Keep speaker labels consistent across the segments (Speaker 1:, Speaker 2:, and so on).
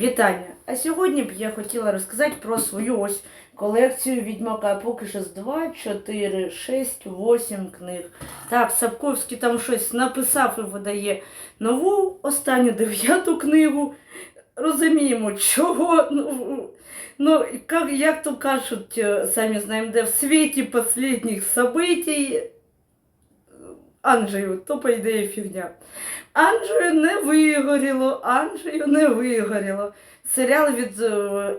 Speaker 1: Вітання! А сьогодні б я хотіла розказати про свою ось колекцію Відьмака. Поки що з 2, 4, 6, 8 книг. Так, Сапковський там щось написав і видає нову останню дев'яту книгу. Розуміємо, чого. Ну, ну як, як то кажуть, е, самі знаємо, де в світі останніх событий Анджею, то по ідеї фігня. Анджею не вигоріло, Анджею не вигоріло. Серіал від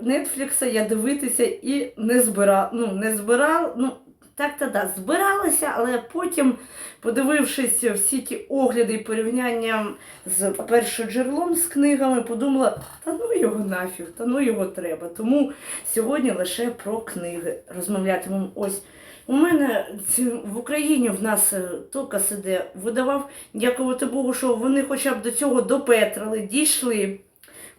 Speaker 1: Нетфлікса я дивитися і не збирала. Ну, не збирала, ну, так та да, збиралася, але потім, подивившись всі ті огляди і порівняння з першоджерелом з книгами, подумала, та ну його нафіг, та ну його треба. Тому сьогодні лише про книги розмовлятимемо. Ось у мене в Україні в нас е, Токас іде, видавав, дякувати Богу, що вони хоча б до цього допетрили, дійшли.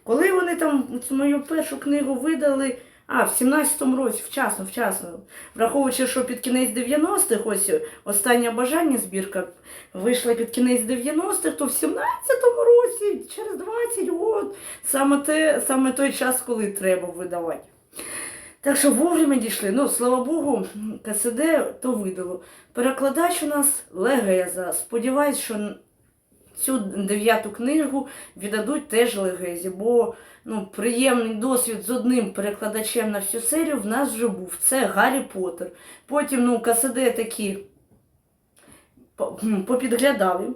Speaker 1: Коли вони там мою першу книгу видали, а, в 17-му році, вчасно, вчасно. Враховуючи, що під кінець 90-х, ось останнє бажання збірка вийшла під кінець 90-х, то в 17-му році, через 20 років, саме, те, саме той час, коли треба видавати. Так що вовремя дійшли. Ну, слава Богу, КСД то видало. Перекладач у нас Легеза. Сподіваюсь, що цю дев'яту книгу віддадуть теж Легезі, бо ну, приємний досвід з одним перекладачем на всю серію в нас вже був. Це Гаррі Поттер. Потім ну, КСД такі попідглядали.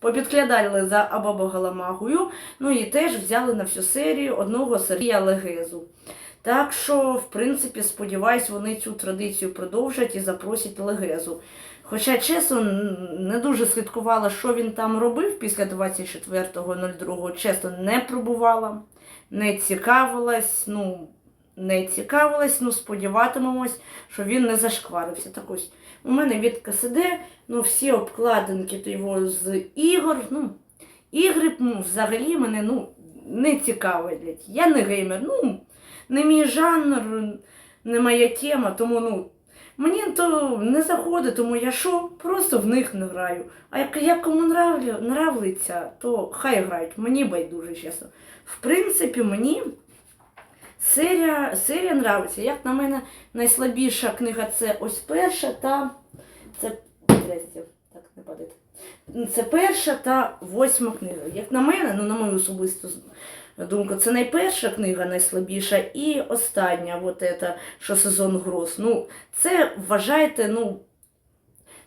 Speaker 1: Попідглядали за Абабагаламагою, ну і теж взяли на всю серію одного Сергія Легезу. Так що, в принципі, сподіваюсь, вони цю традицію продовжать і запросять Легезу. Хоча, чесно, не дуже слідкувала, що він там робив після 24.02, чесно, не пробувала, не цікавилась, ну, не цікавилась, ну, сподіватимемось, що він не зашкварився. Так ось, у мене від КСД, ну, всі обкладинки то його з ігор, ну, ігри ну, взагалі мене, ну, не цікавлять. Я не геймер, ну, не мій жанр, не моя тема, тому ну, мені то не заходить, тому я що, просто в них не граю. А як, як кому нравлю, нравиться, то хай грають. Мені байдуже, чесно. В принципі, мені серія, серія нравиться. Як на мене, найслабіша книга це ось перша та. Це так не падайте. Це перша та восьма книга. Як на мене, ну на мою особисту думку, це найперша книга найслабіша і остання, от ета, що сезон гроз. Ну, це вважайте, ну.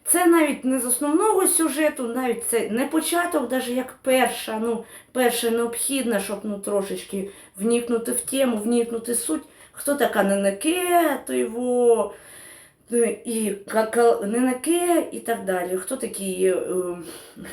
Speaker 1: Це навіть не з основного сюжету, навіть це не початок, навіть як перша. Ну, перша необхідна, щоб ну, трошечки вникнути в тему, вникнути суть. Хто така Ненеке, то його і Кака- Ненеке і так далі. Хто такий, е,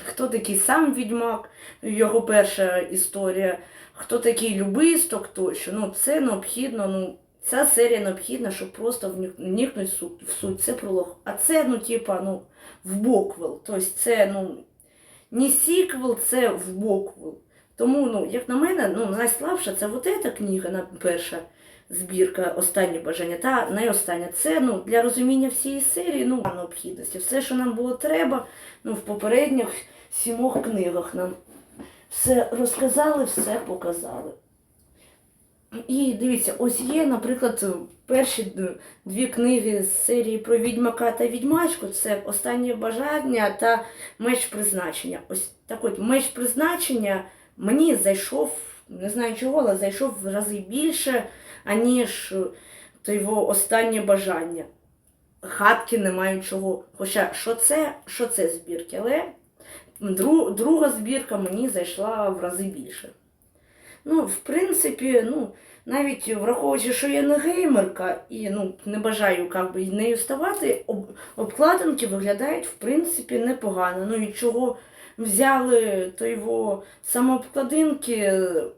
Speaker 1: хто такий сам відьмак, його перша історія, хто такий любисток тощо. Ну, це необхідно, ну, ця серія необхідна, щоб просто вникнути в суть. Це пролог. А це, ну, типа, ну, в боквел. Тобто це, ну, не сіквел, це в боквел. Тому, ну, як на мене, ну, найслабша це от ця книга, перша збірка, останнє бажання, та найостання. Це ну, для розуміння всієї серії ну, необхідності. Все, що нам було треба, ну, в попередніх сімох книгах нам все розказали, все показали. І дивіться, ось є, наприклад, перші дві книги з серії про відьмака та відьмачку. Це останнє бажання та меч призначення. Ось так от меч призначення мені зайшов, не знаю чого, але зайшов в рази більше, аніж е, то його останнє бажання. Хатки не мають чого. Хоча що це, що це збірки, але дру, друга збірка мені зайшла в рази більше. Ну, в принципі, ну, навіть враховуючи, що я не геймерка і ну, не бажаю как би, нею ставати, об, обкладинки виглядають в принципі непогано. Ну і чого взяли то його саме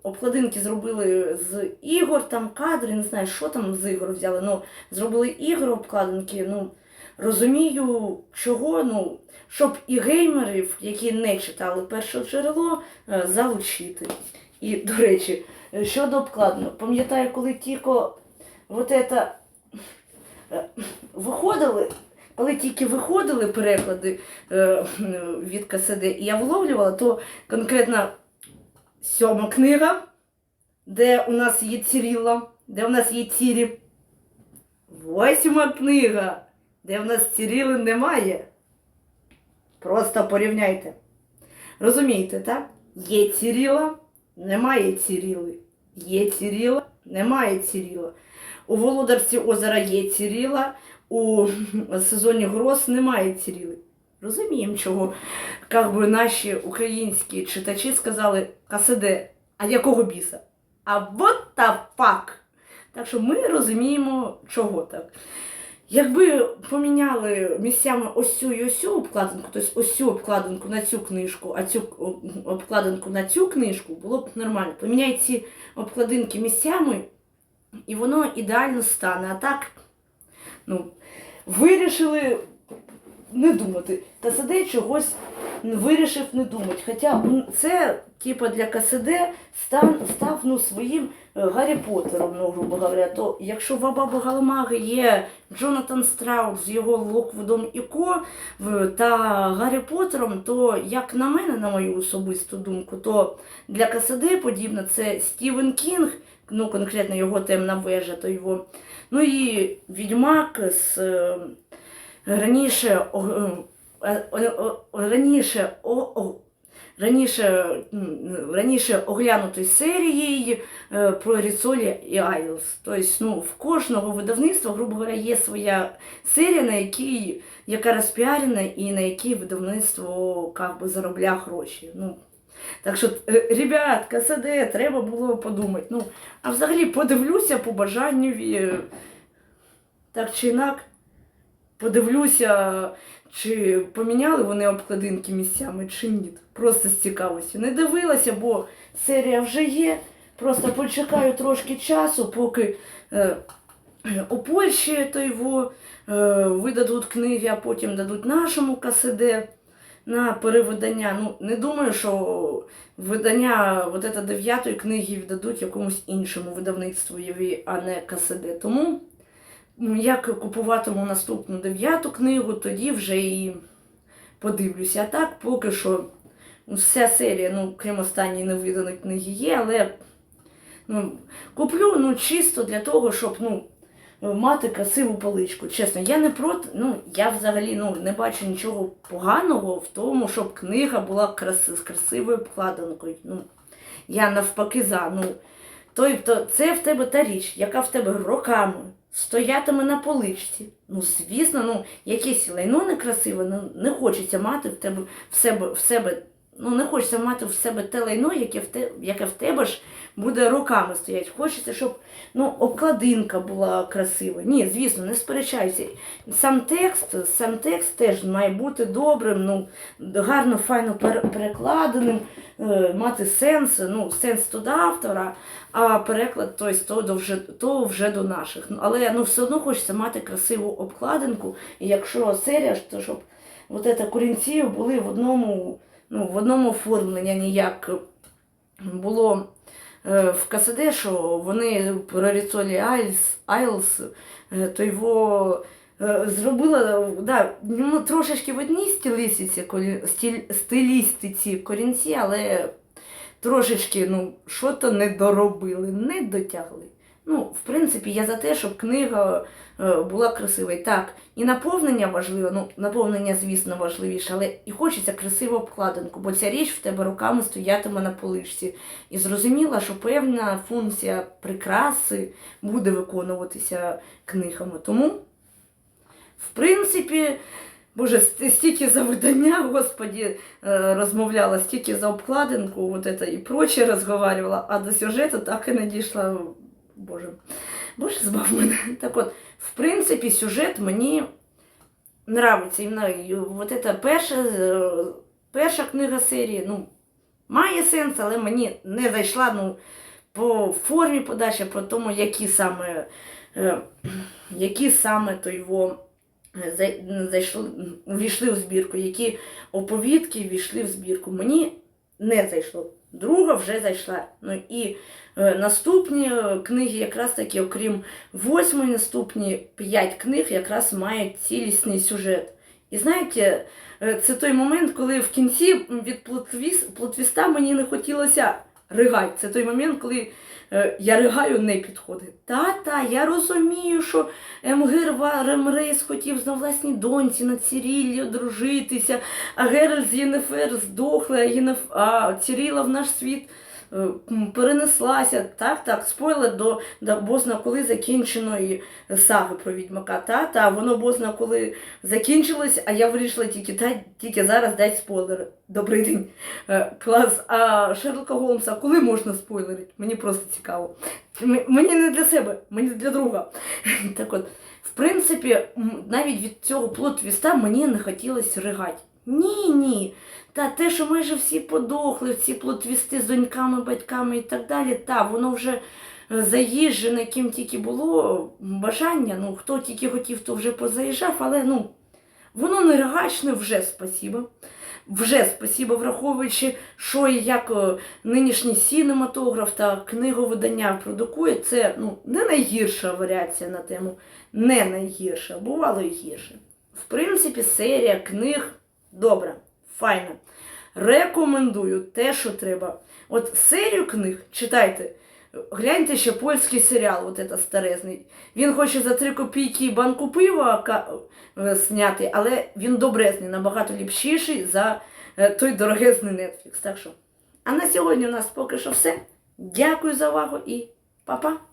Speaker 1: обкладинки, зробили з ігор, там кадри, не знаю, що там з ігор взяли. Ну, зробили ігри обкладинки. Ну, розумію, чого, ну, щоб і геймерів, які не читали перше джерело, е, залучити. І, до речі, щодо обкладинок, пам'ятаю, коли тільки вот это е, виходили, коли тільки виходили переклади е, від КСД, і я вловлювала, то конкретно сьома книга де у нас є Ціріла, де у нас є Цірі. Восьма книга, де в нас Ціріли немає. Просто порівняйте. Розумієте, так? Є Ціріла, немає Ціріли. Є Ціріла, немає Ціріла. У Володарці озера є Ціріла, у сезоні гроз немає Ціріли. Розуміємо, чого как би наші українські читачі сказали КСД, а якого біса? А вот the fuck! Так що ми розуміємо, чого так. Якби поміняли місцями ось цю і ось обкладинку, тобто ось цю обкладинку на цю книжку, а цю обкладинку на цю книжку, було б нормально. Поміняй ці обкладинки місцями, і воно ідеально стане. А так, ну, вирішили не думати. КСД чогось вирішив не думати. Хоча це, типу, для КСД став, став ну, своїм е, Гаррі Поттером, ну, грубо говоря. То якщо в Абаба Галамаги є Джонатан Страус з його Локвудом і Ко та Гаррі Поттером, то, як на мене, на мою особисту думку, то для КСД подібно це Стівен Кінг, ну конкретно його темна вежа, то його. Ну і Відьмак з е, раніше е, раніше раніше, раніше оглянутої серією е, про Ріцолі і Айлс. Тобто, ну, в кожного видавництва, грубо говоря, є своя серія, на якій, яка розпіарена і на якій видавництво как би, заробляє гроші. Ну, так що, е, ребят, КСД, треба було подумати. Ну, а взагалі подивлюся по бажанню. Так чи інак, подивлюся, чи поміняли вони обкладинки місцями, чи ні. Просто з цікавістю. Не дивилася, бо серія вже є. Просто почекаю трошки часу, поки е, у Польщі то його е, видадуть книги, а потім дадуть нашому КСД на перевидання. Ну, не думаю, що видання это дев'ятої книги віддадуть якомусь іншому видавництву, а не КСД. Тому як купуватиму наступну дев'яту книгу, тоді вже і подивлюся. А так, поки що вся серія, ну, крім останньої невиданої книги є, але ну, куплю ну, чисто для того, щоб ну, мати красиву поличку. Чесно, я не проти, ну, я взагалі ну, не бачу нічого поганого в тому, щоб книга була краси, з красивою обкладинкою. Ну, я навпаки за. Ну, тобто, це в тебе та річ, яка в тебе роками стоятиме на поличці. Ну, звісно, ну, якесь лайно некрасиве, ну, не хочеться мати в тебе в себе, в себе ну, не хочеться мати в себе те лайно, яке в, те, яке в тебе ж буде роками стоять. Хочеться, щоб ну, обкладинка була красива. Ні, звісно, не сперечаюся. Сам текст, сам текст теж має бути добрим, ну, гарно, файно перекладеним, е, мати сенс, ну, сенс то до автора, а переклад то, есть, то, вже, то вже до наших. Але ну, все одно хочеться мати красиву обкладинку, і якщо серія, то щоб от это, корінці були в одному, ну, в одному оформленні, а не як було е, в КСД, що вони про Ріцолі Айлс, Айлс, е, то його е, зробила да, ну, трошечки в одній стилістиці, стилістиці корінці, але трошечки ну, що-то не доробили, не дотягли. Ну, в принципі, я за те, щоб книга е, була красива. І так, і наповнення важливо, ну, наповнення, звісно, важливіше, але і хочеться красиву обкладинку, бо ця річ в тебе руками стоятиме на поличці. І зрозуміла, що певна функція прикраси буде виконуватися книгами. Тому, в принципі, Боже, стільки за видання, господі, е, розмовляла, стільки за обкладинку, вот это і проче розговаривала, а до сюжету так і не дійшла. Боже, Боже, збав мене. Так от, в принципі, сюжет мені нравиться. І вот это перша, е, перша книга серії, ну, має сенс, але мені не зайшла, ну, по формі подачі, по тому, які саме, е, які саме то його е, зайшли, увійшли в збірку, які оповідки війшли в збірку. Мені не зайшло. Друга вже зайшла. Ну і наступні е, книги, якраз таки, окрім восьмої, наступні п'ять книг якраз мають цілісний сюжет. І знаєте, е, це той момент, коли в кінці від плотвіста мені не хотілося ригай. Це той момент, коли е, я ригаю, не підходить. Та-та, я розумію, що Емгир Ремрейс хотів на власній доньці на Ціріллі одружитися, а Геральт з Єнефер здохли, а, Ціріла в наш світ е, перенеслася. Так, так, спойлер до, до бозна коли закінченої саги про відьмака. Та, та, воно бозна коли закінчилось, а я вирішила тільки, та, тільки зараз дати спойлер. Добрий день. Е, клас. А Шерлока Голмса, коли можна спойлерити? Мені просто цікаво. Мені не для себе, мені для друга. Так от, в принципі, навіть від цього плот-твіста мені не хотілося ригати. Ні, ні. Та те, що майже всі подохли, ці плотвісти з доньками, батьками і так далі, та воно вже е, заїжджене, ким тільки було бажання. Ну, хто тільки хотів, то вже позаїжджав, але ну, воно нерагачне вже спасіба. Вже спасіба, враховуючи, що і як е, нинішній сінематограф та книговидання продукує, це ну, не найгірша варіація на тему, не найгірша, бувало і гірше. В принципі, серія книг добра, файна. Рекомендую те, що треба. От серію книг читайте. Гляньте ще польський серіал, от це старезний. Він хоче за 3 копійки банку пива е, зняти, але він добрезний, набагато ліпшіший за е, той дорогезний Netflix. Так що. А на сьогодні у нас поки що все. Дякую за увагу і па-па!